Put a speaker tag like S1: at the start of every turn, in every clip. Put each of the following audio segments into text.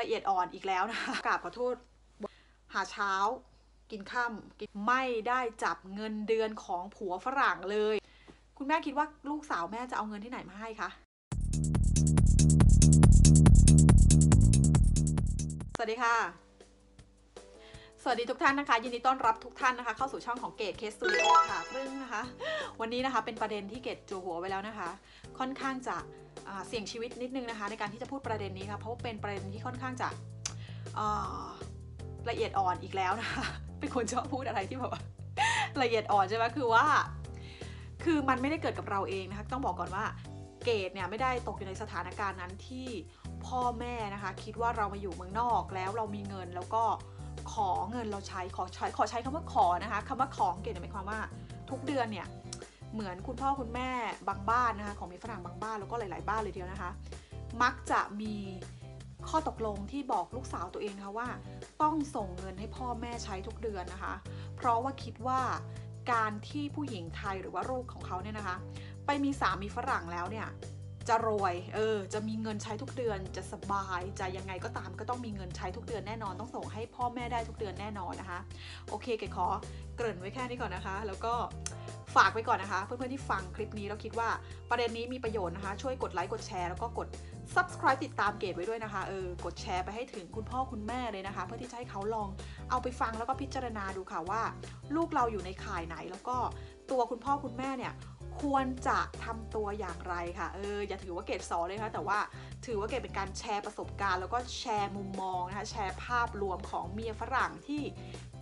S1: ละเอียดอ่อนอีกแล้วนะคะกราบขอโทษ หาเช้า กินค่ำกินไม่ได้จับเงินเดือนของผัวฝรั่งเลย คุณแม่คิดว่าลูกสาวแม่จะเอาเงินที่ไหนมาให้คะสวัสดีค่ะ สวัสดีทุกท่านนะคะ ยินดีต้อนรับทุกท่านนะคะ เข้าสู่ช่องของเกตเคสตูดิโอค่ะซึ่งนะคะ วันนี้นะคะเป็นประเด็นที่เกตจูหัวไว้แล้วนะคะ ค่อนข้างจะ เสี่ยงชีวิตนิดนึงนะคะในการที่จะพูดประเด็นนี้ค่ะเพราะว่าเป็นประเด็นที่ค่อนข้างจะละเอียดอ่อนอีกแล้วนะคะเป็นคนชอบพูดอะไรที่แบบว่าละเอียดอ่อนใช่ไหมคือว่า คือมันไม่ได้เกิดกับเราเองนะคะต้องบอกก่อนว่าเกดเนี่ยไม่ได้ตกอยู่ในสถานการณ์นั้นที่พ่อแม่นะคะคิดว่าเรามาอยู่เมืองนอกแล้วเรามีเงินแล้วก็ขอเงินเราใช้ขอใช้ขอใช้คำว่าขอนะคะคำว่าของเกดเนี่ยหมายความว่าทุกเดือนเนี่ย เหมือนคุณพ่อคุณแม่บางบ้านนะคะของมีฝรั่งบางบ้านแล้วก็หลาย ๆ บ้านเลยทีเดียวนะคะ มักจะมีข้อตกลงที่บอกลูกสาวตัวเองนะคะว่า ต้องส่งเงินให้พ่อแม่ใช้ทุกเดือนนะคะ เพราะว่าคิดว่าการที่ผู้หญิงไทยหรือว่าลูกของเขาเนี่ยนะคะ ไปมีสามีฝรั่งแล้วเนี่ย จะรวย เออ จะมีเงินใช้ทุกเดือน จะสบาย จะยังไงก็ตามก็ต้องมีเงินใช้ทุกเดือนแน่นอน ต้องส่งให้พ่อแม่ได้ทุกเดือนแน่นอนนะคะ โอเค เกดขอเกริ่นไว้แค่นี้ก่อนนะคะ แล้วก็ฝากไว้ก่อนนะคะ เพื่อนๆที่ฟังคลิปนี้แล้วคิดว่าประเด็นนี้มีประโยชน์นะคะ ช่วยกดไลค์กดแชร์แล้วก็กด subscribe ติดตามเกดไว้ด้วยนะคะ เออ กดแชร์ไปให้ถึงคุณพ่อคุณแม่เลยนะคะ เพื่อที่จะให้เขาลองเอาไปฟังแล้วก็พิจารณาดูค่ะว่า ลูกเราอยู่ในข่ายไหนแล้วก็ตัวคุณพ่อคุณแม่เนี่ย ควรจะทำตัวอย่างไรค่ะ เอออย่าถือว่าเกดสอนเลยนะคะแต่ว่าถือว่าเกดเป็นการแชร์ประสบการณ์ แล้วก็แชร์มุมมองนะคะแชร์ภาพรวมของเมียฝรั่งที่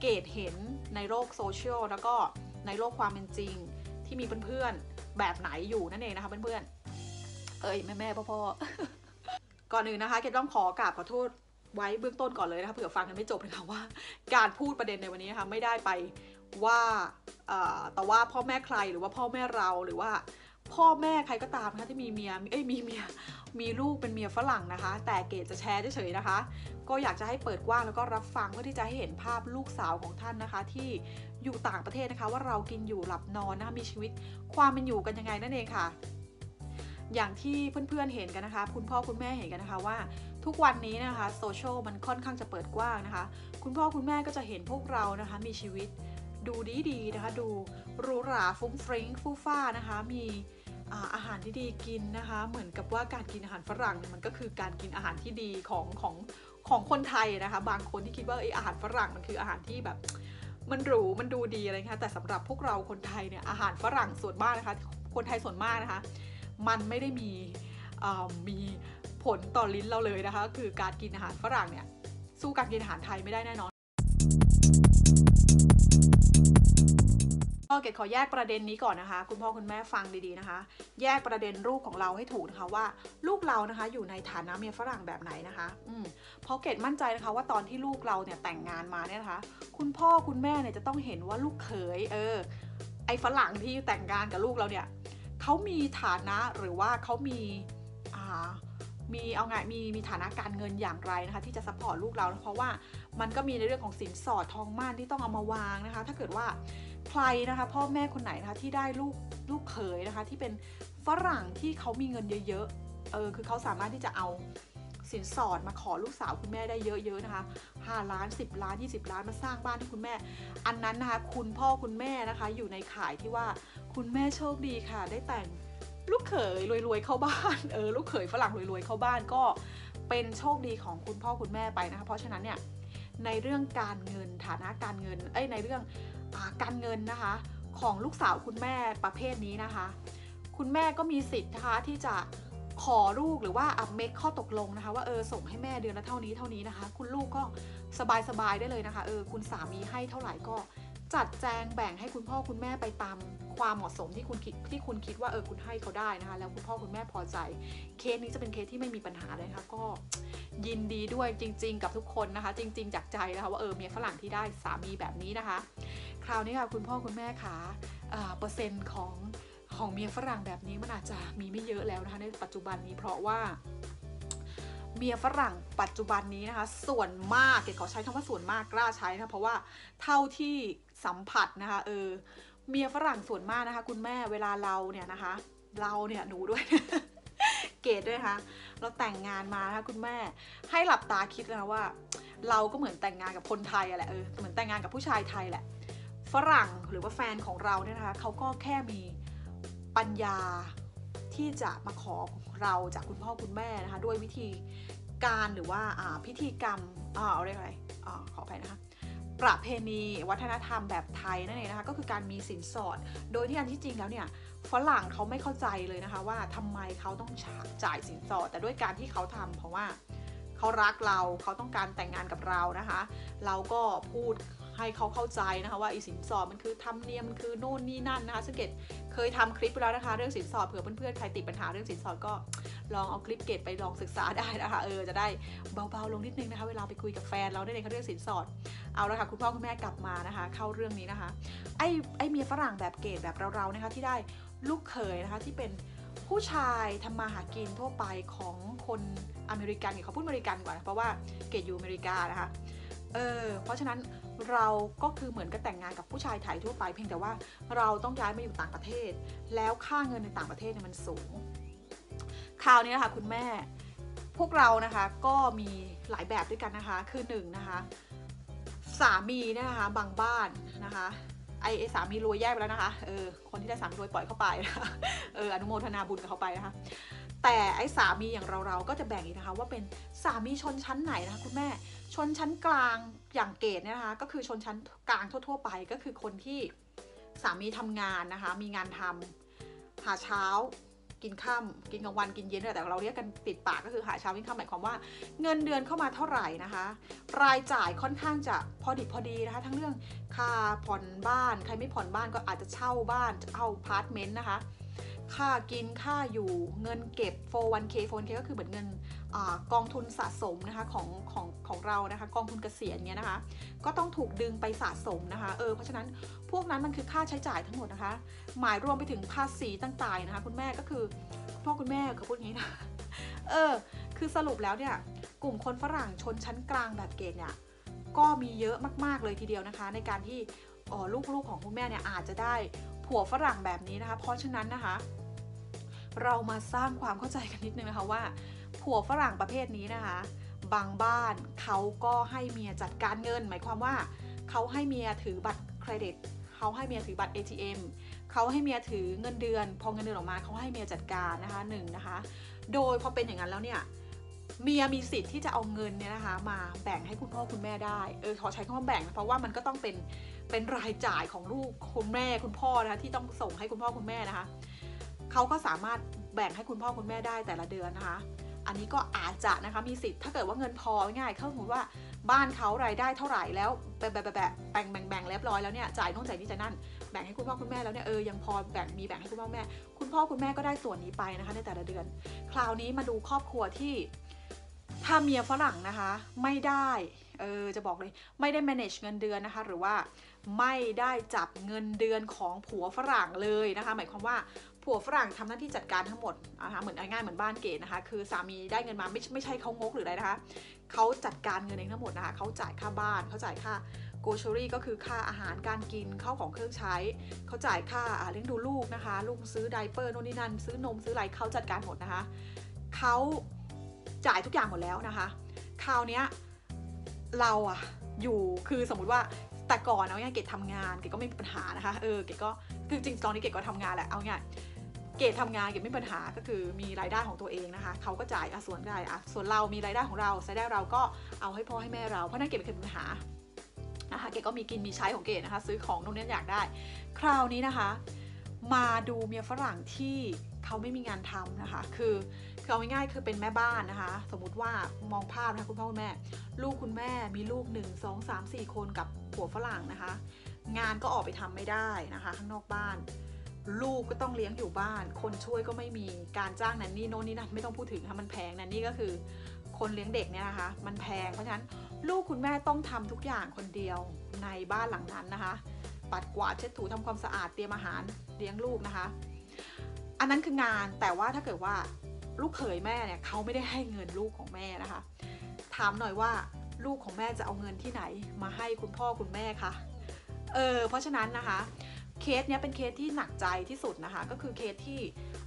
S1: เกดเห็นในโลกโซเชียลแล้วก็ในโลกความเป็นจริง ที่มีเพื่อนๆแบบไหนอยู่นั่นเองนะคะเพื่อนๆเอ้ยแม่แม่พ่อพ่อก่อนอื่นนะคะเกดต้องขอกราบขอโทษไว้เบื้องต้นก่อนเลยนะคะเผื่อฟังกันไม่จบนะคะว่า การพูดประเด็นในวันนี้นะคะไม่ได้ไปว่า แต่ว่าพ่อแม่ใครหรือว่าพ่อแม่เราหรือว่าพ่อแม่ใครก็ตามนะคะที่มีเมียเอ้ยมีเมียมีลูกเป็นเมียฝรั่งนะคะ แต่เกดจะแชร์เฉยๆนะคะ ก็อยากจะให้เปิดกว้างแล้วก็รับฟังเพื่อที่จะให้เห็นภาพลูกสาวของท่านนะคะ ที่อยู่ต่างประเทศนะคะ ว่าเรากินอยู่หลับนอนนะคะมีชีวิตความเป็นอยู่กันยังไงนั่นเองค่ะ อย่างที่เพื่อนๆเห็นกันนะคะ คุณพ่อคุณแม่เห็นกันนะคะว่าทุกวันนี้นะคะโซเชียลมันค่อนข้างจะเปิดกว้างนะคะ คุณพ่อคุณแม่ก็จะเห็นพวกเรานะคะมีชีวิต ดูดีๆนะคะ ดูหรูหราฟุ้งฟริ้งฟู่ฟ้านะคะ มีอาหารที่ดีกินนะคะ เหมือนกับว่าการกินอาหารฝรั่งเนี่ยมันก็คือการกินอาหารที่ดีของของของคนไทยนะคะ บางคนที่คิดว่าเออาหารฝรั่งมันคืออาหารที่แบบมันหรูมันดูดีอะไรคะแต่สำหรับพวกเราคนไทยเนี่ยอาหารฝรั่งส่วนมากนะคะ คนไทยส่วนมากนะคะ มันไม่ได้มีมีผลต่อลิ้นเราเลยนะคะ คือการกินอาหารฝรั่งเนี่ยสู้การกินอาหารไทยไม่ได้แน่นอน ก็เกดขอแยกประเด็นนี้ก่อนนะคะ คุณพ่อคุณแม่ฟังดีๆนะคะ แยกประเด็นลูกของเราให้ถูกนะคะว่าลูกเรานะคะ อยู่ในฐานะเมียฝรั่งแบบไหนนะคะอืมเพราะเกดมั่นใจนะคะว่าตอนที่ลูกเราเนี่ยแต่งงานมาเนี่ยนะคะ คุณพ่อคุณแม่เนี่ยจะต้องเห็นว่าลูกเขยเออ ไอฝรั่งที่แต่งงานกับลูกเราเนี่ยเขามีฐานะหรือว่าเขามีอ่า มีเอาไงมีมีฐานะการเงินอย่างไรนะคะ ที่จะซัพพอร์ตลูกเรา เพราะว่ามันก็มีในเรื่องของสินสอดทองมั่นที่ต้องเอามาวางนะคะ ถ้าเกิดว่าใครนะคะ พ่อแม่คนไหนนะคะที่ได้ลูกลูกเขยนะคะ ที่เป็นฝรั่งที่เขามีเงินเยอะๆเออคือเขาสามารถที่จะเอาสินสอดมาขอลูกสาวคุณแม่ได้เยอะๆนะคะ 5 ล้าน 10 ล้าน 20 ล้านมาสร้างบ้านให้คุณแม่ อันนั้นนะคะ คุณพ่อคุณแม่นะคะ อยู่ในข่ายที่ว่าคุณแม่โชคดีค่ะ ได้แต่ง ลูกเขยรวยๆเข้าบ้านเออลูกเขยฝรั่งรวยๆเข้าบ้านก็เป็นโชคดีของคุณพ่อคุณแม่ไปนะคะเพราะฉะนั้นเนี่ยในเรื่องการเงินฐานะการเงินเอ้ยในเรื่องอการเงินนะคะ ของลูกสาวคุณแม่ประเภทนี้นะคะ คุณแม่ก็มีสิทธิ์นะคะที่จะขอลูกหรือว่าอัพเมคข้อตกลงนะคะ ว่าเออส่งให้แม่เดือนละเท่านี้เท่านี้นะคะ คุณลูกก็สบายๆได้เลยนะคะเออคุณสามีให้เท่าไหร่ก็ จัดแจงแบ่งให้คุณพ่อคุณแม่ไปตามความเหมาะสมที่คุณคิดที่คุณคิดว่าเออคุณให้เขาได้นะคะ แล้วคุณพ่อคุณแม่พอใจ เคสนี้จะเป็นเคสที่ไม่มีปัญหาเลยนะคะก็ยินดีด้วยจริง ๆ กับทุกคนนะคะ จริง ๆ จากใจนะคะว่าเออเมียฝรั่งที่ได้สามีแบบนี้นะคะ คราวนี้ค่ะคุณพ่อคุณแม่คะเอ่อเปอร์เซ็นต์ของของเมียฝรั่งแบบนี้มันอาจจะมีไม่เยอะแล้วนะคะในปัจจุบันนี้เพราะว่าเมียฝรั่งปัจจุบันนี้นะคะ ส่วนมากเกดขอใช้คำว่าส่วนมากกล้าใช้นะเพราะว่าเท่าที่ สัมผัสนะคะเออเมียฝรั่งส่วนมากนะคะ คุณแม่เวลาเราเนี่ยนะคะ เราเนี่ยหนูด้วย เกดด้วยคะเราแต่งงานมานะคะคุณแม่ให้หลับตาคิดนะว่า เราก็เหมือนแต่งงานกับคนไทยอะแหละเออเหมือนแต่งงานกับผู้ชายไทยแหละ ฝรั่งหรือว่าแฟนของเราเนี่ยนะคะเขาก็แค่มีปัญญาที่จะมาขอเราจากคุณพ่อคุณแม่นะคะ ด้วยวิธีการหรือว่าอ่าพิธีกรรมอ่าเอาเรียกอะไรอ่าขออภัยนะคะ ประเพณี วัฒนธรรมแบบไทยนั่นเองนะคะก็คือการมีสินสอด โดยที่อันที่จริงแล้วเนี่ยฝรั่งเขาไม่เข้าใจเลยนะคะว่าทำไมเขาต้องจ่ายสินสอด แต่ด้วยการที่เขาทำเพราะว่าเขารักเราเขาต้องการแต่งงานกับเรานะคะ เราก็พูด ให้เขาเข้าใจนะคะว่าอีสินสอดมันคือทำเนียมมันคือโน่นนี่นั่นนะคะซึ่งเกดเคยทำคลิปไปแล้วนะคะ เรื่องสินสอดเผื่อเพื่อนๆใครติดปัญหาเรื่องสินสอดก็ลองเอาคลิปเกดไปลองศึกษาได้นะคะเออจะได้เบาๆลงนิดนึงนะคะ เวลาไปคุยกับแฟนเราได้ในเรื่องสินสอดเอาละค่ะคุณพ่อคุณแม่กลับมานะคะ เข้าเรื่องนี้นะคะไอ้ไอ้เมียฝรั่งแบบเกดแบบเราๆนะคะที่ได้ลูกเขยนะคะที่เป็นผู้ชายทำมาหากินทั่วไปของคนอเมริกันเขาพูดอเมริกันก่อนเพราะว่าเกดอยู่อเมริกานะคะ เออ เพราะฉะนั้น เราก็คือเหมือนกับแต่งงานกับผู้ชายไทยทั่วไป เพียงแต่ว่าเราต้องย้ายมาอยู่ต่างประเทศ แล้วค่าเงินในต่างประเทศเนี่ยมันสูง คราวนี้นะคะคุณแม่พวกเรานะคะก็มีหลายแบบด้วยกันนะคะคือหนึ่งนะคะสามีเนี่ยนะคะบางบ้านนะคะไอไอสามีรวยแยกไปแล้วนะคะเออคนที่ได้สามีรวยปล่อยเข้าไปนะคะเอออนุโมทนาบุญกับเขาไปนะคะ แต่ไอ้สามีอย่างเราเราก็จะแบ่งอีกนะคะว่าเป็นสามีชนชั้นไหนนะคะคุณแม่ ชนชั้นกลางอย่างเกตเนี่ยนะคะ ก็คือชนชั้นกลางทั่ว ๆ ไปก็คือคนที่สามีทำงานนะคะ มีงานทำหาเช้ากินค่ำกินกลางวันกินเย็นแต่เราเรียกกันติดปากก็คือหาเช้ากินค่ำหมายความว่า เงินเดือนเข้ามาเท่าไหร่นะคะ รายจ่ายค่อนข้างจะพอดิบพอดีนะคะ ทั้งเรื่องค่าผ่อนบ้าน ใครไม่ผ่อนบ้านก็อาจจะเช่าบ้านเช่าพาร์ทเมนต์นะคะ ค่ากินค่าอยู่เงินเก็บ 401k 401k ก็คือเหมือนเงินอกองทุนสะสมนะคะของของของเรานะคะกองทุนเกษียณเนี้ยนะคะก็ต้องถูกดึงไปสะสมนะคะเออเพราะฉะนั้นพวกนั้นมันคือค่าใช้จ่ายทั้งหมดนะคะ หมายรวมไปถึงภาษีต่างๆนะคะคุณแม่ก็คือพ่อคุณแม่เขาพูดงี้นะเออคือสรุปแล้วเนี่ยกลุ่มคนฝรั่งชนชั้นกลางแบบเกณฑ์เนี่ยก็มีเยอะมากๆเลยทีเดียวนะคะ ในการที่ออลูกๆของคุณแม่เนี่ยอาจจะได้ผัวฝรั่งแบบนี้นะคะ เพราะฉะนั้นนะคะ เรามาสร้างความเข้าใจกันนิดนึงนะคะว่า ผัวฝรั่งประเภทนี้นะคะ บางบ้านเขาก็ให้เมียจัดการเงิน หมายความว่าเขาให้เมียถือบัตรเครดิตเขาให้เมียถือบัตร ATM เขาให้เมียถือเงินเดือน พอเงินเดือนออกมาเขาให้เมียจัดการนะคะหนึ่งนะคะ โดยพอเป็นอย่างนั้นแล้วเนี่ยเมียมีสิทธิ์ที่จะเอาเงินเนี่ยนะคะ มาแบ่งให้คุณพ่อคุณแม่ได้เออขอใช้คำว่าแบ่งเพราะว่ามันก็ต้องเป็นเป็นรายจ่ายของลูกคุณแม่คุณพ่อนะคะที่ต้องส่งให้คุณพ่อคุณแม่นะคะ เขาก็สามารถแบ่งให้คุณพ่อคุณแม่ได้แต่ละเดือนนะคะ อันนี้ก็อาจจะนะคะมีสิทธิ์ถ้าเกิดว่าเงินพอง่ายเขาสมมติว่าบ้านเขารายได้เท่าไหร่แล้วแบ่งแบ่งแบ่งแบ่งแบ่งเรียบร้อยแล้วเนี่ยจ่ายโน่นจ่ายนี่จ่ายนั่นแบ่งให้คุณพ่อคุณแม่แล้วเนี่ยเออยังพอแบ่งมีแบ่งให้คุณพ่อแม่ คุณพ่อคุณแม่ก็ได้ส่วนนี้ไปนะคะ ในแต่ละเดือน คราวนี้มาดูครอบครัวที่ถ้าเมียฝรั่งนะคะไม่ได้เออจะบอกเลยไม่ได้ manage เงินเดือนนะคะ หรือว่าไม่ได้จับเงินเดือนของผัวฝรั่งเลยนะคะ หมายความว่า ผัวฝรั่งทำหน้าที่จัดการทั้งหมดนะคะเหมือนง่ายเหมือนบ้านเกดนะคะ คือสามีได้เงินมาไม่ไม่ใช่เขางกหรืออะไรนะคะเขาจัดการเงินเองทั้งหมดนะคะเขาจ่ายค่าบ้านเขาจ่ายค่าโกชอรี่ก็คือค่าอาหารการกินข้าวของเครื่องใช้เขาจ่ายค่าเลี้ยงดูลูกนะคะ ลูกซื้อไดเปอร์โน่นนี่นั่นซื้อนมซื้ออะไรเขาจัดการหมดนะคะเขาจ่ายทุกอย่างหมดแล้วนะคะ คราวนี้เราอะอยู่คือสมมุติว่าแต่ก่อนเอาง่ายเกดทำงานเกดก็ไม่มีปัญหานะคะเออเกดก็คือจริงตอนนี้เกดก็ทำงานแหละเอาง่าย เกดทำงานเกดไม่มีปัญหาก็คือมีรายได้ของตัวเองนะคะเขาก็จ่ายอส่วนได้อะส่วนเรามีรายได้ของเรารายได้เราก็เอาให้พ่อให้แม่เราเพราะนั่นเกดไม่เคยมีปัญหานะคะเกดก็มีกินมีใช้ของเกดนะคะ ซื้อของนู่นนี่อยากได้ คราวนี้นะคะ มาดูเมียฝรั่งที่เขาไม่มีงานทำนะคะ คือคือเอาง่ายๆคือเป็นแม่บ้านนะคะ สมมุติว่ามองภาพนะคะคุณพ่อคุณแม่ ลูกคุณแม่มีลูก 1 2 3 4 คนกับผัวฝรั่งนะคะ งานก็ออกไปทำไม่ได้นะคะ ข้างนอกบ้าน ลูกก็ต้องเลี้ยงอยู่บ้าน คนช่วยก็ไม่มีการจ้างนันนี่โน่นนี่นั่นไม่ต้องพูดถึงค่ะมันแพงนันนี่ก็คือ คนเลี้ยงเด็กเนี่ยนะคะ มันแพงเพราะฉะนั้นลูกคุณแม่ต้องทำทุกอย่างคนเดียวในบ้านหลังนั้นนะคะ ปัดกวาดเช็ดถูทำความสะอาดเตรียมอาหารเลี้ยงลูกนะคะ อันนั้นคืองานแต่ว่าถ้าเกิดว่าลูกเขยแม่เนี่ยเขาไม่ได้ให้เงินลูกของแม่นะคะ ถามหน่อยว่าลูกของแม่จะเอาเงินที่ไหนมาให้คุณพ่อคุณแม่คะเออเพราะฉะนั้นนะคะ เคสเนี้ยเป็นเคสที่หนักใจที่สุดนะคะ ก็คือเคสที่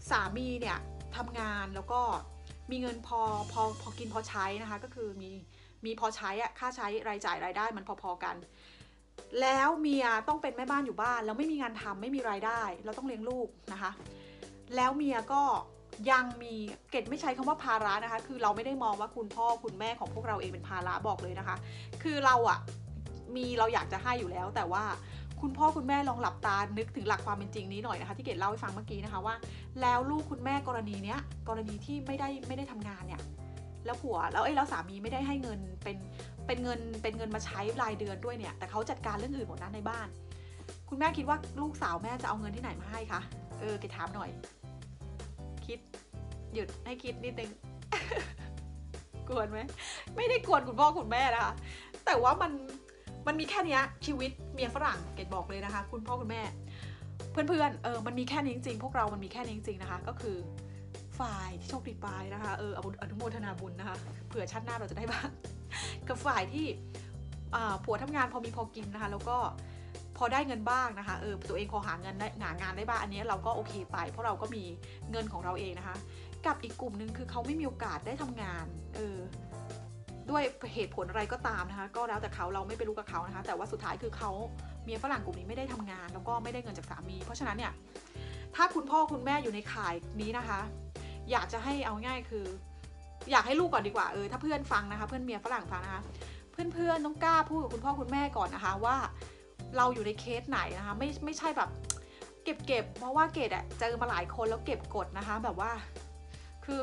S1: สามีเนี่ยทำงานแล้วก็มีเงินพอพอพอกินพอใช้นะคะ ก็คือมีมีพอใช้อะค่าใช้รายจ่ายรายได้มันพอๆกัน แล้วเมียต้องเป็นแม่บ้านอยู่บ้าน แล้วไม่มีงานทำไม่มีรายได้ เราต้องเลี้ยงลูกนะคะ แล้วเมียก็ยังมีเกดไม่ใช้คำว่าภาระนะคะ คือเราไม่ได้มองว่าคุณพ่อคุณแม่ของพวกเราเองเป็นภาระบอกเลยนะคะ คือเราอะมีเราอยากจะให้อยู่แล้วแต่ว่า คุณพ่อคุณแม่ลองหลับตานึกถึงหลักความเป็นจริงนี้หน่อยนะคะที่เกดเล่าให้ฟังเมื่อกี้นะคะว่า แล้วลูกคุณแม่กรณีเนี้ยกรณีที่ไม่ได้ไม่ได้ทำงานเนี่ยแล้วผัวแล้วไอ้แล้วสามีไม่ได้ให้เงินเป็นเป็นเงินเป็นเงินมาใช้รายเดือนด้วยเนี่ยแต่เขาจัดการเรื่องอื่นหมดนั้นในบ้าน คุณแม่คิดว่าลูกสาวแม่จะเอาเงินที่ไหนมาให้คะเออเกดถามหน่อย คิดหยุดให้คิดนิดนึงกวนไหมไม่ได้กวนคุณพ่อคุณแม่นะคะแต่ว่ามัน มันมีแค่นี้ชีวิตเมียฝรั่งเกดบอกเลยนะคะ คุณพ่อคุณแม่ เพื่อนๆเออมันมีแค่นี้จริงๆพวกเรามันมีแค่นี้จริงๆนะคะ ก็คือฝ่ายที่โชคดีไปนะคะเอออนุโมทนาบุญนะคะเผื่อชาติหน้าเราจะได้บ้างกับฝ่ายที่อ่าผัวทำงานพอมีพอกินนะคะ แล้วก็พอได้เงินบ้างนะคะเออตัวเองพอหาเงินได้หางานได้บ้างอันนี้เราก็โอเคไป เพราะเราก็มีเงินของเราเองนะคะ กับอีกกลุ่มหนึ่งคือเขาไม่มีโอกาสได้ทำงานเออ ด้วยเหตุผลอะไรก็ตามนะคะ ก็แล้วแต่เขาเราไม่ไปรู้กับเขานะคะ แต่ว่าสุดท้ายคือเขาเมียฝรั่งกลุ่มนี้ไม่ได้ทำงาน แล้วก็ไม่ได้เงินจากสามี เพราะฉะนั้นเนี่ยถ้าคุณพ่อคุณแม่อยู่ในข่ายนี้นะคะ อยากจะให้เอาง่ายคือ อยากให้ลูกก่อนดีกว่าเออถ้าเพื่อนฟังนะคะ เพื่อนเมียฝรั่งฟังนะคะเพื่อนๆต้องกล้าพูดกับคุณพ่อคุณแม่ก่อนนะคะว่า เราอยู่ในเคสไหนนะคะ ไม่ไม่ใช่แบบ เก็บเก็บเพราะว่าเกดอะเจอมาหลายคนแล้วเก็บกดนะคะ แบบว่า คือ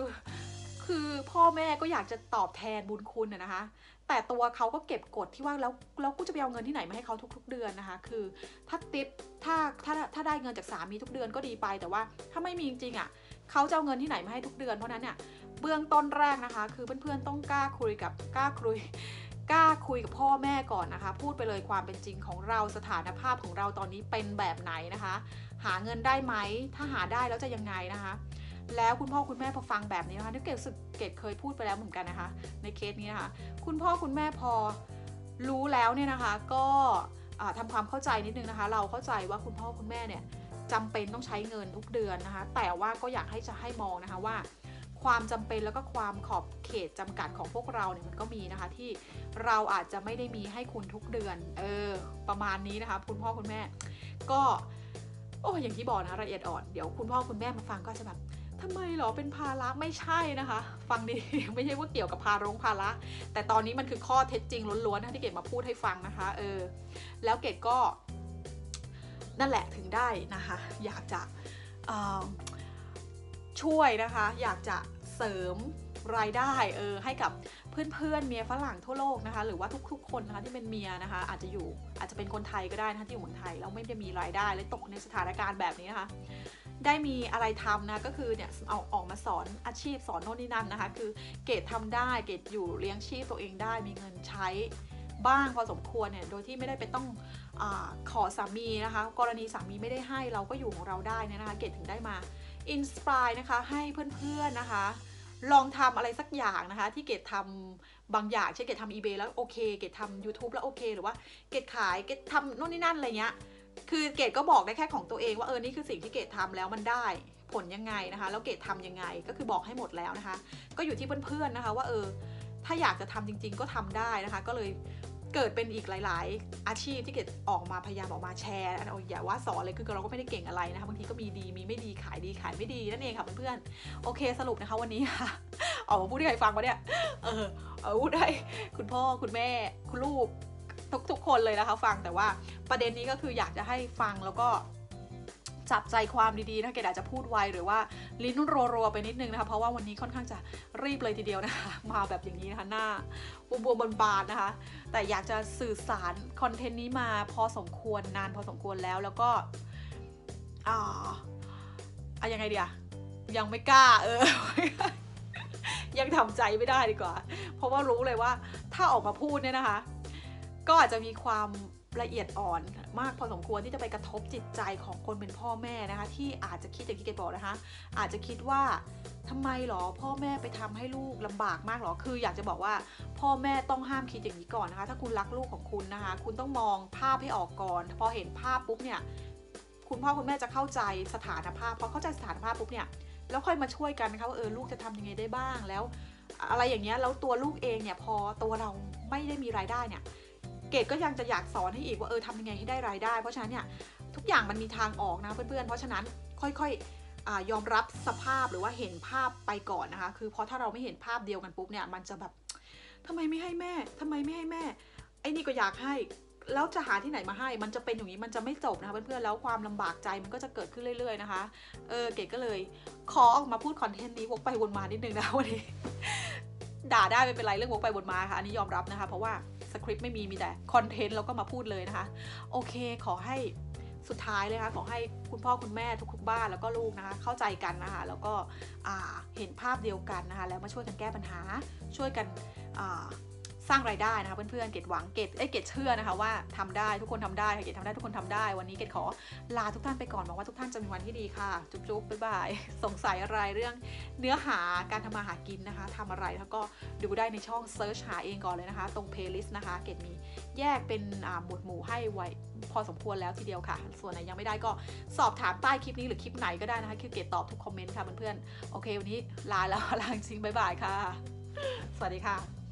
S1: คือพ่อแม่ก็อยากจะตอบแทนบุญคุณอะนะคะ แต่ตัวเขาก็เก็บกดที่ว่าแล้วแล้วกูจะไปเอาเงินที่ไหนมาให้เขาทุก ๆ เดือนนะคะ คือถ้าติปถ้าถ้าถ้าได้เงินจากสามีทุกเดือนก็ดีไปแต่ว่าถ้าไม่มีจริงๆอะเขาจะเอาเงินที่ไหนมาให้ทุกเดือนเพราะนั้นเนี่ยเบื้องต้นแรกนะคะ คือเพื่อนๆต้องกล้าคุยกับกล้าคุยกล้าคุยกับพ่อแม่ก่อนนะคะ พูดไปเลยความเป็นจริงของเราสถานภาพของเราตอนนี้เป็นแบบไหนนะคะ หาเงินได้ไหมถ้าหาได้แล้วจะยังไงนะคะ แล้วคุณพ่อคุณแม่พอฟังแบบนี้นะคะนึกเกดสึกเกดเคยพูดไปแล้วเหมือนกันนะคะ ในเคสนี้นะคะคุณพ่อคุณแม่พอรู้แล้วเนี่ยนะคะ ก็อ่าทำความเข้าใจนิดนึงนะคะ เราเข้าใจว่าคุณพ่อคุณแม่เนี่ยจำเป็นต้องใช้เงินทุกเดือนนะคะ แต่ว่าก็อยากให้จะให้มองนะคะว่าความจำเป็นแล้วก็ความขอบเขตจำกัดของพวกเราเนี่ยมันก็มีนะคะ ที่เราอาจจะไม่ได้มีให้คุณทุกเดือน เออ ประมาณนี้นะคะ คุณพ่อคุณแม่ ก็ โอ้อย่างที่บอกนะละเอียดอ่อน เดี๋ยวคุณพ่อคุณแม่มาฟังก็จะแบบ ทำไมเหรอเป็นภาระไม่ใช่นะคะ ฟังดีไม่ใช่ว่าเกี่ยวกับภารงภาระ แต่ตอนนี้มันคือข้อเท็จจริงล้วนๆนะที่เกดมาพูดให้ฟังนะคะ เออ แล้วเกดก็ นั่นแหละถึงได้นะคะ อยากจะช่วยนะคะ อยากจะเสริมรายได้เออให้กับเพื่อนๆเมียฝรั่งทั่วโลกนะคะ หรือว่าทุกๆคนนะคะที่เป็นเมียนะคะ อาจจะอยู่อาจจะเป็นคนไทยก็ได้นะคะที่อยู่เมืองไทยแล้วไม่ได้มีรายได้และตกในสถานการณ์แบบนี้นะคะ ได้มีอะไรทำนะก็คือเนี่ยเอาออกมาสอนอาชีพสอนโน่นนี่นั่นนะคะ คือเกดทำได้เกดอยู่เลี้ยงชีพตัวเองได้มีเงินใช้บ้างพอสมควรเนี่ยโดยที่ไม่ได้ไปต้องอขอสามีนะคะ กรณีสามีไม่ได้ให้เราก็อยู่ของเราได้นะคะเกดถึงได้มาอินสปายนะคะให้เพื่อนๆนะคะ ลองทำอะไรสักอย่างนะคะ ที่เกดทำบางอย่างเช่นเกดทำ eBay แล้วโอเค เกดทำ YouTube แล้วโอเค หรือว่าเกดขายเกดทำโน่นนี่นั่นอะไรเงี้ย คือเกดก็บอกได้แค่ของตัวเองว่าเออนี่คือสิ่งที่เกดทำแล้วมันได้ผลยังไงนะคะ แล้วเกดทำยังไงก็คือบอกให้หมดแล้วนะคะ ก็อยู่ที่เพื่อนๆนะคะ ว่าเออ ถ้าอยากจะทำจริง ๆ ก็ทำได้นะคะ ก็เลยเกิดเป็นอีกหลาย ๆ อาชีพที่เกดออกมาพยายามออกมาแชร์เอาอย่าว่าสอนเลยคือเราก็ไม่ได้เก่งอะไรนะคะบางทีก็มีดีมีไม่ดีขายดีขายไม่ดีนั่นเองค่ะเพื่อนๆโอเคสรุปนะคะวันนี้ค่ะออกมาพูดให้ใครฟังวะเนี่ยเออเอาพูดให้คุณพ่อคุณแม่ คุณลูก ทุกทุกคนเลยนะคะ ฟังแต่ว่าประเด็นนี้ก็คืออยากจะให้ฟังแล้วก็จับใจความดีๆนะเกดอาจจะพูดไวหรือว่าลิ้นรัวๆไปนิดนึงนะคะเพราะว่าวันนี้ค่อนข้างจะรีบเลยทีเดียวนะคะ มาแบบอย่างนี้นะคะหน้าบวมๆบานๆนะคะ แต่อยากจะสื่อสารคอนเทนต์นี้มาพอสมควรนานพอสมควรแล้วแล้วก็อ่าอะยังไงเดียยังไม่กล้าเออยังทำใจไม่ได้ดีกว่า เพราะว่ารู้เลยว่าถ้าออกมาพูดเนี่ยนะคะ ก็อาจจะมีความละเอียดอ่อนมากพอสมควรที่จะไปกระทบจิตใจของคนเป็นพ่อแม่นะคะ ที่อาจจะคิดอย่างที่เกดบอกนะคะ อาจจะคิดว่าทำไมหรอพ่อแม่ไปทำให้ลูกลำบากมากหรอคืออยากจะบอกว่าพ่อแม่ต้องห้ามคิดอย่างนี้ก่อนนะคะ ถ้าคุณรักลูกของคุณนะคะ คุณต้องมองภาพให้ออกก่อน พอเห็นภาพปุ๊บเนี่ยคุณพ่อคุณแม่จะเข้าใจสถานภาพพอเข้าใจสถานภาพปุ๊บเนี่ยแล้วค่อยมาช่วยกันนะคะว่าเออลูกจะทำยังไงได้บ้างแล้ว อะไรอย่างเงี้ยแล้วตัวลูกเองเนี่ยพอตัวเราไม่ได้มีรายได้เนี่ย เกดก็ยังจะอยากสอนให้อีกว่าเออทำยังไงให้ได้รายได้ เพราะฉะนั้นเนี่ยทุกอย่างมันมีทางออกนะเพื่อนๆ เพราะฉะนั้นค่อยๆอยอมรับสภาพหรือว่าเห็นภาพไปก่อนนะคะ คือเพราะถ้าเราไม่เห็นภาพเดียวกันปุ๊บเนี่ยมันจะแบบทำไมไม่ให้แม่ทำไมไม่ให้แม่ ไอ้นี่ก็อยากให้ แล้วจะหาที่ไหนมาให้ มันจะเป็นอย่างนี้ มันจะไม่จบนะคะเพื่อนๆ แล้วความลำบากใจมันก็จะเกิดขึ้นเรื่อย ๆ นะคะ เออ เกดก็เลยขอออกมาพูดคอนเทนต์นี้วกไปวนมานิดนึงนะวันนี้ ด่าได้ไม่เป็นไรเรื่องวกไปวนมาค่ะ อันนี้ยอมรับนะคะ เพราะว่าสคริปต์ไม่มีมีแต่คอนเทนต์เราก็มาพูดเลยนะคะ โอเคขอให้สุดท้ายเลยค่ะขอให้คุณพ่อคุณแม่ทุกๆบ้านแล้วก็ลูกนะคะ เข้าใจกันนะคะ แล้วก็เห็นภาพเดียวกันนะคะ แล้วมาช่วยกันแก้ปัญหาช่วยกันอ่า สร้างรายได้นะคะเพื่อนๆ เกดหวังเกดเอ้ยเกดเชื่อนะคะว่าทำได้ทุกคนทำได้ค่ะเกดทำได้ทุกคนทำได้ วันนี้เกดขอลาทุกท่านไปก่อนหวังว่าทุกท่านจะมีวันที่ดีค่ะ จุ๊บๆบ๊ายบายสงสัยอะไรเรื่องเนื้อหาการทำมาหากินนะคะทำอะไรแล้วก็ดูได้ในช่องเซิร์ชหาเองก่อนเลยนะคะ ตรงเพลย์ลิสต์นะคะ เกดมีแยกเป็นหมวดหมู่ให้ไว้พอสมควรแล้วทีเดียวค่ะ ส่วนไหนยังไม่ได้ก็สอบถามใต้คลิปนี้หรือคลิปไหนก็ได้นะคะคือเกดตอบทุกคอมเมนต์ค่ะเพื่อนๆโอเควันนี้ลาแล้วลาจริงบ๊ายบายค่ะ สวัสดีค่ะ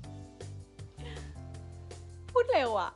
S1: พูดเร็วอะ